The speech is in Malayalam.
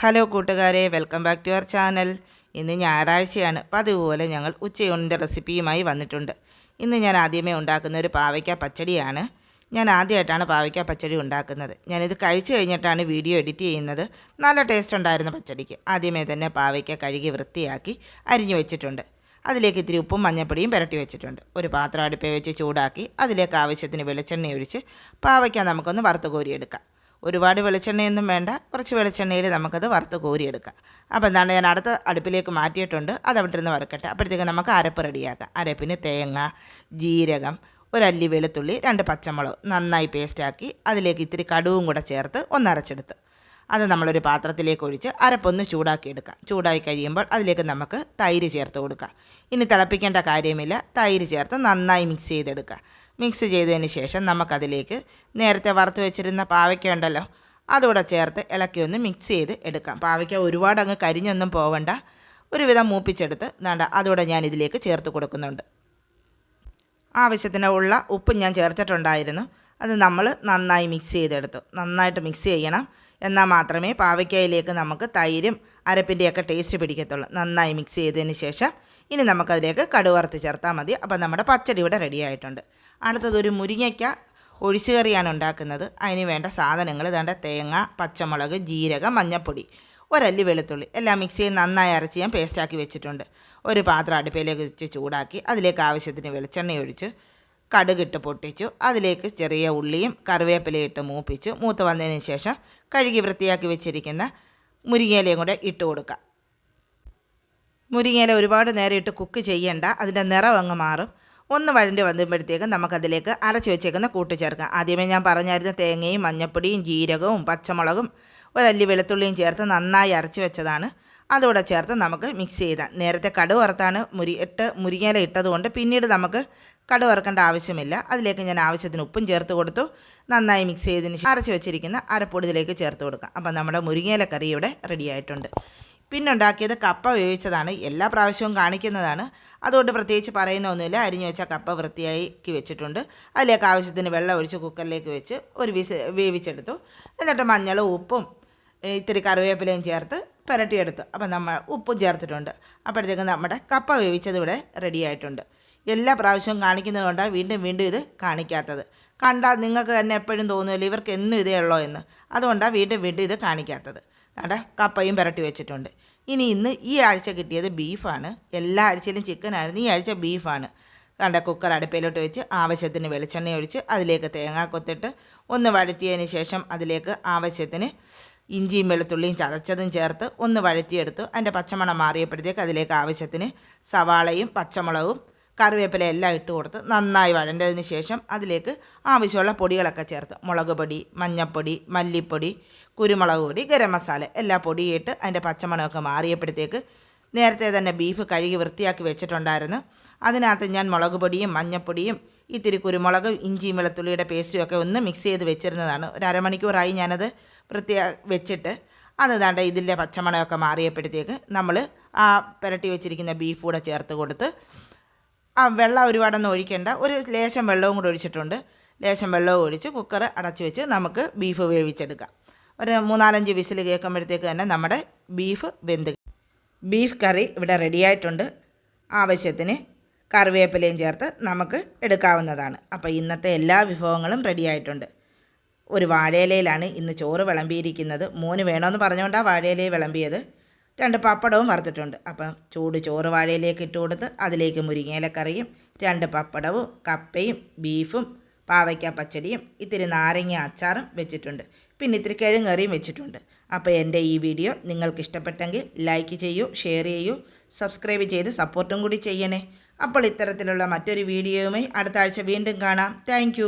ഹലോ കൂട്ടുകാരെ welcome back to our channel. ഇന്ന് ഞായറാഴ്ചയാണ്. പതിവ് അതുപോലെ ഞങ്ങൾ ഉച്ചയൂണിന്റെ റെസിപ്പിയുമായി വന്നിട്ടുണ്ട്. ഇന്ന് ഞാൻ ആദ്യമേ ഉണ്ടാക്കുന്ന ഒരു പാവയ്ക്ക പച്ചടിയാണ്. ഞാൻ ആദ്യമായിട്ടാണ് പാവയ്ക്ക പച്ചടി ഉണ്ടാക്കുന്നത്. ഞാനിത് കഴിച്ചു കഴിഞ്ഞിട്ടാണ് വീഡിയോ എഡിറ്റ് ചെയ്യുന്നത്. നല്ല ടേസ്റ്റ് ഉണ്ടായിരുന്നു പച്ചടിക്ക്. ആദ്യമേ തന്നെ പാവയ്ക്ക കഴുകി വൃത്തിയാക്കി അരിഞ്ഞു വെച്ചിട്ടുണ്ട്. അതിലേക്ക് ഇത്തിരി ഉപ്പും മഞ്ഞപ്പൊടിയും പുരട്ടി വെച്ചിട്ടുണ്ട്. ഒരു പാത്രം അടുപ്പേ വെച്ച് ചൂടാക്കി അതിലേക്ക് ആവശ്യത്തിന് വെളിച്ചെണ്ണ ഒഴിച്ച് പാവയ്ക്ക നമുക്കൊന്ന് വറുത്ത് കോരിയെടുക്കാം. ഒരുപാട് വെളിച്ചെണ്ണയൊന്നും വേണ്ട. കുറച്ച് വെളിച്ചെണ്ണയിൽ നമുക്കത് വറുത്ത് കോരിയെടുക്കാം. അപ്പോൾ എന്താണ് ഞാൻ അടുത്ത അടുപ്പിലേക്ക് മാറ്റിയിട്ടുണ്ട്. അത് അവിടെ ഇരുന്ന് വറുക്കട്ടെ. അപ്പോഴത്തേക്ക് നമുക്ക് അരപ്പ് റെഡിയാക്കാം. അരപ്പിന് തേങ്ങ ജീരകം ഒരല്ലി വെളുത്തുള്ളി രണ്ട് പച്ചമുളക് നന്നായി പേസ്റ്റാക്കി അതിലേക്ക് ഇത്തിരി കടുവും കൂടെ ചേർത്ത് ഒന്നരച്ചെടുത്ത് അത് നമ്മളൊരു പാത്രത്തിലേക്ക് ഒഴിച്ച് അരപ്പൊന്ന് ചൂടാക്കി എടുക്കാം ചൂടായി കഴിയുമ്പോൾ അതിലേക്ക് നമുക്ക് തൈര് ചേർത്ത് കൊടുക്കാം. ഇനി തിളപ്പിക്കേണ്ട കാര്യമില്ല. തൈര് ചേർത്ത് നന്നായി മിക്സ് ചെയ്തെടുക്കാം. മിക്സ് ചെയ്തതിന് ശേഷം നമുക്കതിലേക്ക് നേരത്തെ വറുത്ത് വെച്ചിരുന്ന പാവയ്ക്ക ഉണ്ടല്ലോ അതുകൂടെ ചേർത്ത് ഇളക്കി ഒന്ന് മിക്സ് ചെയ്ത് എടുക്കാം. പാവയ്ക്ക ഒരുപാട് അങ്ങ് കരിഞ്ഞൊന്നും പോവണ്ട. ഒരുവിധം മൂപ്പിച്ചെടുത്ത് വേണ്ട അതുകൂടെ ഞാൻ ഇതിലേക്ക് ചേർത്ത് കൊടുക്കുന്നുണ്ട്. ആവശ്യത്തിന് ഉള്ള ഉപ്പും ഞാൻ ചേർത്തിട്ടുണ്ടായിരുന്നു. അത് നമ്മൾ നന്നായി മിക്സ് ചെയ്തെടുത്തു. നന്നായിട്ട് മിക്സ് ചെയ്യണം. എന്നാൽ മാത്രമേ പാവയ്ക്കയിലേക്ക് നമുക്ക് തൈരും അരപ്പിന്റെയൊക്കെ ടേസ്റ്റ് പിടിക്കത്തുള്ളൂ. നന്നായി മിക്സ് ചെയ്തതിന് ശേഷം ഇനി നമുക്കതിലേക്ക് കടുവറുത്ത് ചേർത്താൽ മതി. അപ്പോൾ നമ്മുടെ പച്ചടി ഇവിടെ റെഡി ആയിട്ടുണ്ട്. അടുത്തത് ഒരു മുരിങ്ങയ്ക്ക ഒഴിച്ചു കറിയാണ് ഉണ്ടാക്കുന്നത്. അതിന് വേണ്ട സാധനങ്ങൾ ഇതാണ്ട് തേങ്ങ പച്ചമുളക് ജീരകം മഞ്ഞൾപ്പൊടി ഒരല്ലി വെളുത്തുള്ളി എല്ലാം മിക്സ് ചെയ്ത് നന്നായി അരച്ച് ഞാൻ പേസ്റ്റാക്കി വെച്ചിട്ടുണ്ട്. ഒരു പാത്രം അടുപ്പിലേക്ക് വെച്ച് ചൂടാക്കി അതിലേക്ക് ആവശ്യത്തിന് വെളിച്ചെണ്ണ ഒഴിച്ച് കടുകിട്ട് പൊട്ടിച്ചു. അതിലേക്ക് ചെറിയ ഉള്ളിയും കറിവേപ്പിലയും ഇട്ട് മൂപ്പിച്ചു. മൂത്ത് വന്നതിന് ശേഷം കഴുകി വൃത്തിയാക്കി വെച്ചിരിക്കുന്ന മുരിങ്ങയിലയും കൂടെ ഇട്ട് കൊടുക്കാം. മുരിങ്ങയില ഒരുപാട് നേരം ഇട്ട് കുക്ക് ചെയ്യേണ്ട. അതിന്റെ നിറം അങ്ങ് മാറും. ഒന്ന് വഴണ്ടി വന്നുമ്പോഴത്തേക്കും നമുക്കതിലേക്ക് അരച്ച് വെച്ചേക്കുന്ന കൂട്ട് ചേർക്കാം. ആദ്യമേ ഞാൻ പറഞ്ഞായിരുന്ന തേങ്ങയും മഞ്ഞപ്പൊടിയും ജീരകവും പച്ചമുളകും ഒരല്ലി വെളുത്തുള്ളിയും ചേർത്ത് നന്നായി അരച്ച് വെച്ചതാണ്. അതുകൂടെ ചേർത്ത് നമുക്ക് മിക്സ് ചെയ്താൽ നേരത്തെ കടുക് വറുത്താണ് മുരി ഇട്ട് മുരിങ്ങയില ഇട്ടതുകൊണ്ട് പിന്നീട് നമുക്ക് കടുവ് വറുക്കേണ്ട ആവശ്യമില്ല. അതിലേക്ക് ഞാൻ ആവശ്യത്തിന് ഉപ്പും ചേർത്ത് കൊടുത്തു. നന്നായി മിക്സ് ചെയ്തതിന് ശേഷം അരച്ച് വെച്ചിരിക്കുന്ന അരപ്പൊടിയിലേക്ക് ചേർത്ത് കൊടുക്കാം. അപ്പം നമ്മുടെ മുരിങ്ങയില കറി ഇവിടെ റെഡി ആയിട്ടുണ്ട്. പിന്നെ ഉണ്ടാക്കിയത് കപ്പ വേവിച്ചതാണ്. എല്ലാ പ്രാവശ്യവും കാണിക്കുന്നതാണ്. അതുകൊണ്ട് പ്രത്യേകിച്ച് പറയുന്ന ഒന്നുമില്ല അരിഞ്ഞു വെച്ച കപ്പ വൃത്തിയാക്കി വെച്ചിട്ടുണ്ട്. അതിലേക്ക് ആവശ്യത്തിന് വെള്ളം ഒഴിച്ച് കുക്കറിലേക്ക് വെച്ച് ഒരു വിസ് വേവിച്ചെടുത്തു. എന്നിട്ട് മഞ്ഞളും ഉപ്പും ഇത്തിരി കറിവേപ്പിലയും ചേർത്ത് പുരട്ടിയെടുത്തു. അപ്പം നമ്മൾ ഉപ്പും ചേർത്തിട്ടുണ്ട്. അപ്പോഴത്തേക്കും നമ്മുടെ കപ്പ വേവിച്ചത് ഇവിടെ റെഡി ആയിട്ടുണ്ട്. എല്ലാ പ്രാവശ്യവും കാണിക്കുന്നത് കൊണ്ടാണ് വീണ്ടും വീണ്ടും ഇത് കാണിക്കാത്തത്. കണ്ടാൽ നിങ്ങൾക്ക് തന്നെ എപ്പോഴും തോന്നുമല്ലോ ഇവർക്ക് എന്നും ഇതേ ഉള്ളോ എന്ന്. അതുകൊണ്ടാണ് വീണ്ടും വീണ്ടും ഇത് കാണിക്കാത്തത്. അവിടെ കപ്പയും പുരട്ടി വെച്ചിട്ടുണ്ട്. ഇനി ഇന്ന് ഈ ആഴ്ച കിട്ടിയത് ബീഫാണ്. എല്ലാ ആഴ്ചയിലും ചിക്കനായിരുന്നു ഈ ആഴ്ച ബീഫാണ്. കണ്ട കുക്കർ അടുപ്പയിലോട്ട് വെച്ച് ആവശ്യത്തിന് വെളിച്ചെണ്ണ ഒഴിച്ച് അതിലേക്ക് തേങ്ങ കൊത്തിട്ട് ഒന്ന് വഴറ്റിയതിന് ശേഷം അതിലേക്ക് ആവശ്യത്തിന് ഇഞ്ചിയും വെളുത്തുള്ളിയും ചതച്ചതും ചേർത്ത് ഒന്ന് വഴറ്റിയെടുത്തു അതിന്റെ പച്ചമണം മാറിയപ്പോഴത്തേക്ക് അതിലേക്ക് ആവശ്യത്തിന് സവാളയും പച്ചമുളകും കറിവേപ്പില എല്ലാം ഇട്ട് കൊടുത്ത് നന്നായി വഴണ്ടതിന് ശേഷം അതിലേക്ക് ആവശ്യമുള്ള പൊടികളൊക്കെ ചേർത്ത് മുളക് പൊടി മഞ്ഞൾപ്പൊടി മല്ലിപ്പൊടി കുരുമുളക് പൊടി ഗരം മസാല എല്ലാ പൊടിയിട്ട് അതിന്റെ പച്ചമണമൊക്കെ മാറിയപ്പോഴത്തേക്ക് നേരത്തെ തന്നെ ബീഫ് കഴുകി വൃത്തിയാക്കി വെച്ചിട്ടുണ്ടായിരുന്നു. അതിനകത്ത് ഞാൻ മുളക് പൊടിയും മഞ്ഞൾപ്പൊടിയും ഇത്തിരി കുരുമുളക് ഇഞ്ചിയും വെളുത്തുള്ളിയുടെ പേസ്റ്റും ഒക്കെ ഒന്ന് മിക്സ് ചെയ്ത് വെച്ചിരുന്നതാണ്. ഒരു അരമണിക്കൂറായി ഞാനത് വൃത്തിയാ വെച്ചിട്ട് അത് ദാണ്ട ഇതിന്റെ പച്ചമണമൊക്കെ മാറിയപ്പോഴത്തേക്ക് നമ്മൾ ആ പുരട്ടി വെച്ചിരിക്കുന്ന ബീഫ് കൂടെ ചേർത്ത് കൊടുത്ത് ആ വെള്ളം ഒരുപാടൊന്നും ഒഴിക്കേണ്ട. ഒരു ലേശം വെള്ളവും കൂടെ ഒഴിച്ചിട്ടുണ്ട്. ലേശം വെള്ളവും ഒഴിച്ച് കുക്കർ അടച്ചു വെച്ച് നമുക്ക് ബീഫ് വേവിച്ചെടുക്കാം. ഒരു മൂന്നാലഞ്ച് വിസിൽ കേൾക്കുമ്പോഴത്തേക്ക് തന്നെ നമ്മുടെ ബീഫ് വെന്ത് ബീഫ് കറി ഇവിടെ റെഡിയായിട്ടുണ്ട് ആവശ്യത്തിന് കറിവേപ്പിലയും ചേർത്ത് നമുക്ക് എടുക്കാവുന്നതാണ്. അപ്പോൾ ഇന്നത്തെ എല്ലാ വിഭവങ്ങളും റെഡിയായിട്ടുണ്ട് ഒരു വാഴയിലയിലാണ് ഇന്ന് ചോറ് വിളമ്പിയിരിക്കുന്നത്. മോന് വേണമെന്ന് പറഞ്ഞുകൊണ്ടാണ് വാഴയിലയിൽ വിളമ്പിയത്. രണ്ട് പപ്പടവും വറുത്തിട്ടുണ്ട്. അപ്പം ചൂട് ചോറ് വാഴയിലേക്ക് ഇട്ട് കൊടുത്ത് അതിലേക്ക് മുരിങ്ങയിലക്കറിയും രണ്ട് പപ്പടവും കപ്പയും ബീഫും പാവയ്ക്ക പച്ചടിയും ഇത്തിരി നാരങ്ങ അച്ചാറും വെച്ചിട്ടുണ്ട്. പിന്നെ ഇത്തിരി കിഴങ്ങറിയും വെച്ചിട്ടുണ്ട്. അപ്പോൾ എന്റെ ഈ വീഡിയോ നിങ്ങൾക്ക് ഇഷ്ടപ്പെട്ടെങ്കിൽ ലൈക്ക് ചെയ്യൂ ഷെയർ ചെയ്യൂ സബ്സ്ക്രൈബ് ചെയ്ത് സപ്പോർട്ടും കൂടി ചെയ്യണേ. അപ്പോൾ ഇത്തരത്തിലുള്ള മറ്റൊരു വീഡിയോയുമായി അടുത്ത ആഴ്ച വീണ്ടും കാണാം. താങ്ക്